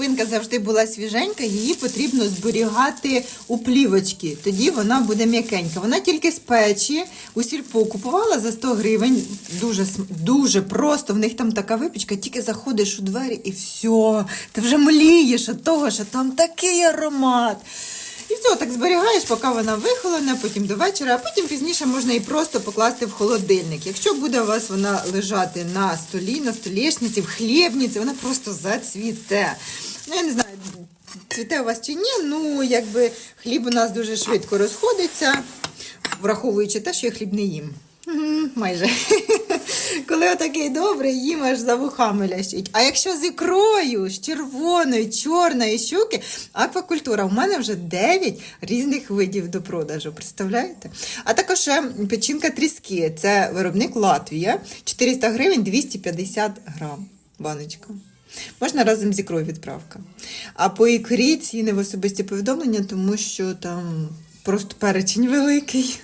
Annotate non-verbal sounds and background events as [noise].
Пинка завжди була свіженька, її потрібно зберігати у плівочці. Тоді вона буде м'якенька. Вона тільки з печі у сільпо купувала за 100 гривень. Дуже, дуже просто. В них там така випічка, тільки заходиш у двері і все. Ти вже млієш від того, що там такий аромат. І все, так зберігаєш, поки вона вихолоне, потім до вечора, а потім пізніше можна і просто покласти в холодильник. Якщо буде у вас вона лежати на столі, на столішниці, в хлібниці, вона просто зацвіте. Ну, я не знаю, цвіте у вас чи ні, ну якби хліб у нас дуже швидко розходиться, враховуючи те, що я хліб не їм. Майже. [laughs] Коли отакий добрий, їм аж за вухами лящить. А якщо з ікрою, з червоної, чорної щуки, аквакультура. У мене вже 9 різних видів до продажу. Представляєте? А також печінка тріски. Це виробник Латвія. 400 гривень 250 грам. Баночка. Можна разом з ікрою відправка. А по ікрі ціни в особисті повідомлення, тому що там просто перечень великий.